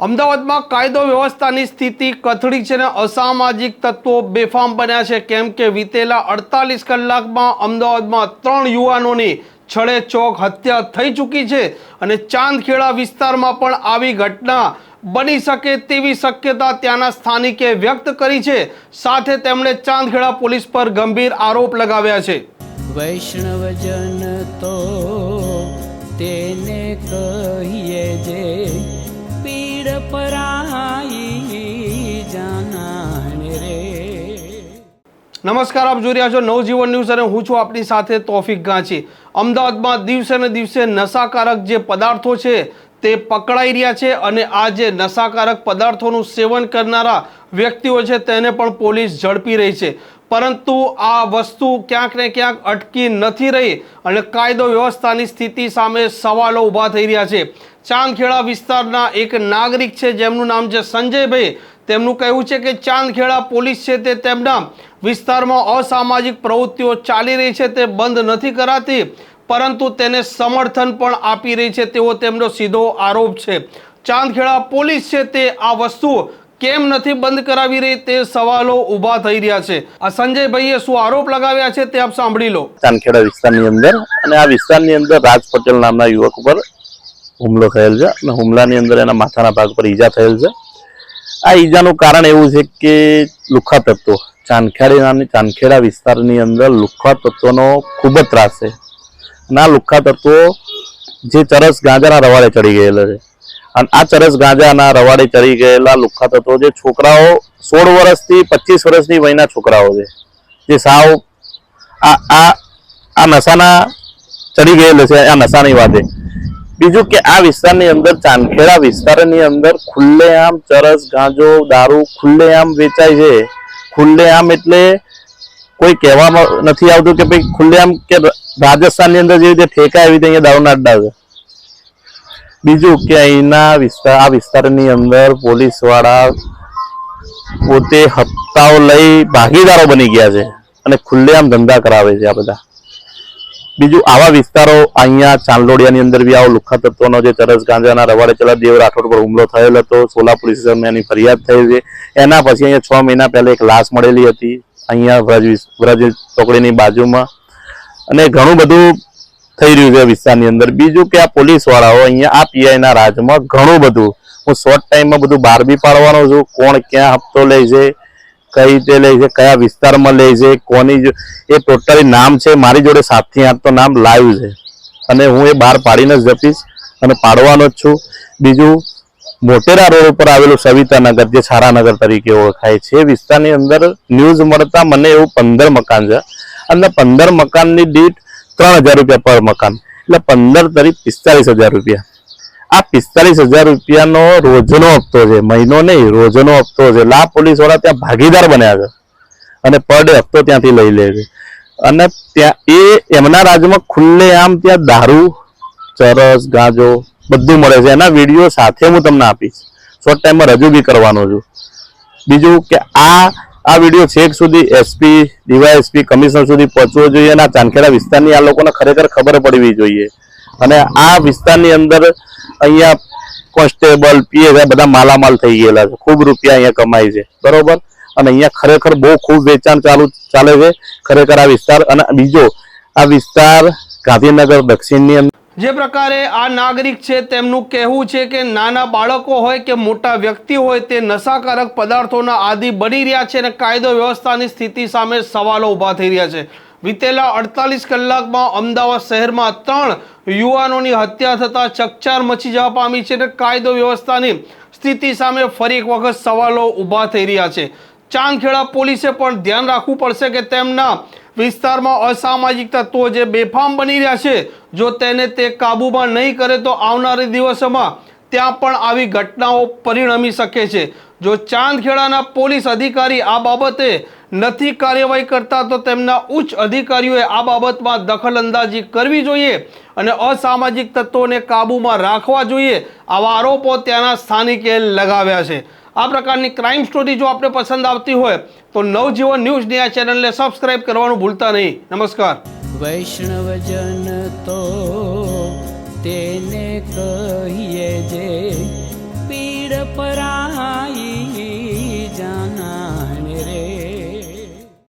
અમદાવાદમાં કાયદો વ્યવસ્થાની સ્થિતિ કથળી છે અને અસામાજિક તત્વો બેફામ બન્યા છે. કેમ કે વીતેલા અડતાલીસ કલાકમાં અમદાવાદમાં ત્રણ યુવાનોની છળે ચોક હત્યા થઈ ચૂકી છે અને ચાંદખેડા વિસ્તારમાં પણ આવી ઘટના બની શકે તેવી શક્યતા ત્યાંના સ્થાનિકે વ્યક્ત કરી છે. સાથે તેમણે ચાંદખેડા પોલીસ પર ગંભીર આરોપ લગાવ્યા છે. વૈષ્ણવજન તો તેને કહીએ જે નમસ્કાર, આપ જોઈ રહ્યા છો નવજીવન ન્યૂઝ અને હું છું આપની સાથે તોફિક ગાંચી. અમદાવાદમાં દિવસે ને દિવસે નશાકારક જે પદાર્થો છે તે પકડાઈ રહ્યા છે અને આ જે નશાકારક પદાર્થોનું સેવન કરનારા વ્યક્તિઓ છે તેને પણ પોલીસ ઝડપી રહી છે. પરંતુ આ વસ્તુ ક્યાંક ને ક્યાંક અટકી નથી રહી અને કાયદો વ્યવસ્થાની સ્થિતિ સામે સવાલો ઊભા થઈ રહ્યા છે. ચાંદખેડા વિસ્તારના એક નાગરિક છે, જેમનું નામ છે સંજયભાઈ. તેમનું કહેવું છે કે ચાંદખેડા પોલીસ છે તે તેમના વિસ્તારમાં અસામાજિક પ્રવૃત્તિઓ ચાલી રહી છે, તે બંધ નથી કરાતી, પરંતુ તેને સમર્થન પણ આપી રહી છે તેવો તેમનો સીધો આરોપ છે. ચાંદખેડા પોલીસ છે તે આ વસ્તુ કેમ નથી બંધ કરાવી રહી તે સવાલો ઊભા થઈ રહ્યા છે. આ સંજયભાઈએ શું આરોપ લગાવ્યા છે તે આપ સાંભળી લો. ચાંદખેડા વિસ્તારની અંદર અને આ વિસ્તારની અંદર રાજ પટેલ નામના યુવક ઉપર હુમલો થયેલ છે અને હુમલાની અંદર એના માથાના ભાગ પર ઈજા થયેલ છે. આ ઈજાનું કારણ એવું છે કે લુખ્ખા તત્વો, ચાંદખેડી નામની ચાંદખેડા વિસ્તારની અંદર લુખ્ખા તત્વોનો ખૂબ જ ત્રાસ છે. અને આ લુખ્ખા તત્વો જે ચરસ ગાંજાના રવાડે ચડી ગયેલા છે. અને આ ચરસ ગાંજાના રવાડે ચડી ગયેલા લુખ્ખા તત્વો જે છોકરાઓ સોળ વર્ષથી પચીસ વર્ષની વયના છોકરાઓ છે. જે સાવ આ આ આ નશાના ચડી ગયેલો છે. આ નશાની વાતે બીજું કે આ વિસ્તારની અંદર ચાંદખેડા વિસ્તારની અંદર ખુલ્લેઆમ ચરસ, ગાંજો, દારૂ ખુલ્લેઆમ વેચાય છે. ખુલ્લેઆમ એટલે કોઈ કહેવામાં નથી આવતું કે ભાઈ ખુલ્લેઆમ કે રાજસ્થાનની અંદર જેવી રીતે ઠેકા એવી રીતે અહીંયા દારૂના અડ્ડા છે. બીજું કે અહીંના વિસ્તાર, આ વિસ્તારની અંદર પોલીસવાળા પોતે હપ્તાઓ લઈ ભાગીદારો બની ગયા છે અને ખુલ્લેઆમ ધંધા કરાવે છે આ બધા. બીજું આવા વિસ્તારો અહીંયા ચાંદલોડિયાની અંદર બી આવો લુખા તત્વનો જે ચરસ ગાંજાના રવાડે ચલા દેવ રાઠોડ પર હુમલો થયેલો હતો, સોલા પોલીસ સ્ટેશનમાં એની ફરિયાદ થઈ છે. એના પછી અહીંયા છ મહિના પહેલા એક લાશ મળેલી હતી, અહીંયા વ્રજ વ્રજ ચોકડીની બાજુમાં. અને ઘણું બધું થઈ રહ્યું છે વિસ્તારની અંદર. બીજું કે આ પોલીસ વાળાઓ અહીંયા આ પીઆઈ ના રાજમાં ઘણું બધું, હું શોર્ટ ટાઈમમાં બધું બહાર બી પાડવાનો છું. કોણ ક્યાં હપ્તો લે છે, કઈ રીતે લે છે, કયા વિસ્તારમાં લે છે, કોની એ ટોટલી નામ છે, મારી જોડે સાતથી આઠ તો નામ લાઈવ છે. અને હું એ બહાર પાડીને જ જપીશ અને પાડવાનો જ છું. બીજું મોટેરા રોડ ઉપર આવેલું સવિતાનગર, જે છારાનગર તરીકે ઓળખાય છે, એ વિસ્તારની અંદર ન્યૂઝ મળતા મને એવું પંદર મકાન છે. અને પંદર મકાનની દીઠ ત્રણ હજાર રૂપિયા પર મકાન. એટલે પંદર તરી પિસ્તાલીસ હજાર રૂપિયા. આ પિસ્તાલીસ હજાર રૂપિયાનો રોજનો હપ્તો છે. મહિનો નહીં, રોજનો હપ્તો છે. લા પોલીસવાળા ત્યાં ભાગીદાર બન્યા છે. અને પર ડે હપ્તો ત્યાંથી લઈ લે છે. અને ત્યાં એ, એમના રાજ્યમાં ખુલ્લે આમ ત્યાં દારૂ, ચરસ, ગાંજો બધું મળે છે. એના વીડિયો સાથે હું તમને આપીશ. શોર્ટ ટાઈમમાં રજૂ બી કરવાનો છું. બીજું કે આ આ વીડિયો છેક સુધી એસપી ડીવાયએસપી કમિશનર સુધી પહોંચવો જોઈએ અને આ ચાંદખેડા વિસ્તારની આ લોકોને ખરેખર ખબર પડવી જોઈએ. અને આ વિસ્તારની અંદર અહીંયા કોન્સ્ટેબલ, પીએસ બધા માલામાલ થઈ ગયેલા છે. ખૂબ રૂપિયા અહીંયા કમાય છે. બરોબર? અને અહીંયા ખરેખર બહુ ખૂબ વેચાણ ચાલુ ચાલે છે ખરેખર આ વિસ્તાર. અને બીજો, આ વિસ્તાર ગાંધીનગર દક્ષિણની અંદર જે પ્રકારે આ નાગરિક છે, તેમનું કહેવું છે કે નાના બાળકો હોય કે મોટા વ્યક્તિ હોય, તે નશાકારક પદાર્થોના આદિ બની રહ્યા છે અને કાયદો વ્યવસ્થાની સ્થિતિ સામે સવાલો ઊભા થઈ રહ્યા છે. વીતેલા અડતાલીસ કલાકમાં અમદાવાદ શહેરમાં ત્રણ યુવાનોની હત્યા થતાં ચકચાર મચી જવા પામી છે અને કાયદો વ્યવસ્થાની સ્થિતિ સામે ફરી એક વખત સવાલો ઊભા થઈ રહ્યા છે. ચાંદખેડા પોલીસે પણ ધ્યાન રાખવું પડશે કે તેમના વિસ્તારમાં અસામાજિક તત્વો જે બેફામ બની રહ્યા છે, જો તેને તે કાબૂમાં નહીં કરે તો આવનારી દિવસોમાં ત્યાં પણ આવી ઘટનાઓ પરિણમી શકે છે. જો ચાંદખેડાના પોલીસ અધિકારી આ બાબતે નથી કાર્યવાહી કરતા તો તેમના ઉચ્ચ અધિકારીઓએ આ બાબતમાં દખલઅંદાજી કરવી જોઈએ અને અસામાજિક તત્વોને કાબૂમાં રાખવા જોઈએ, આવા આરોપો ત્યાંના સ્થાનિકે લગાવ્યા છે. આ પ્રકારની ક્રાઇમ સ્ટોરી જો આપને પસંદ આવતી હોય, તો નવજીવન ન્યૂઝની આ ચેનલને સબસ્ક્રાઇબ કરવાનું ભૂલતા નહીં. નમસ્કાર. વૈષ્ણવજન તો તેને કહીએ જે પીડ પરાઈ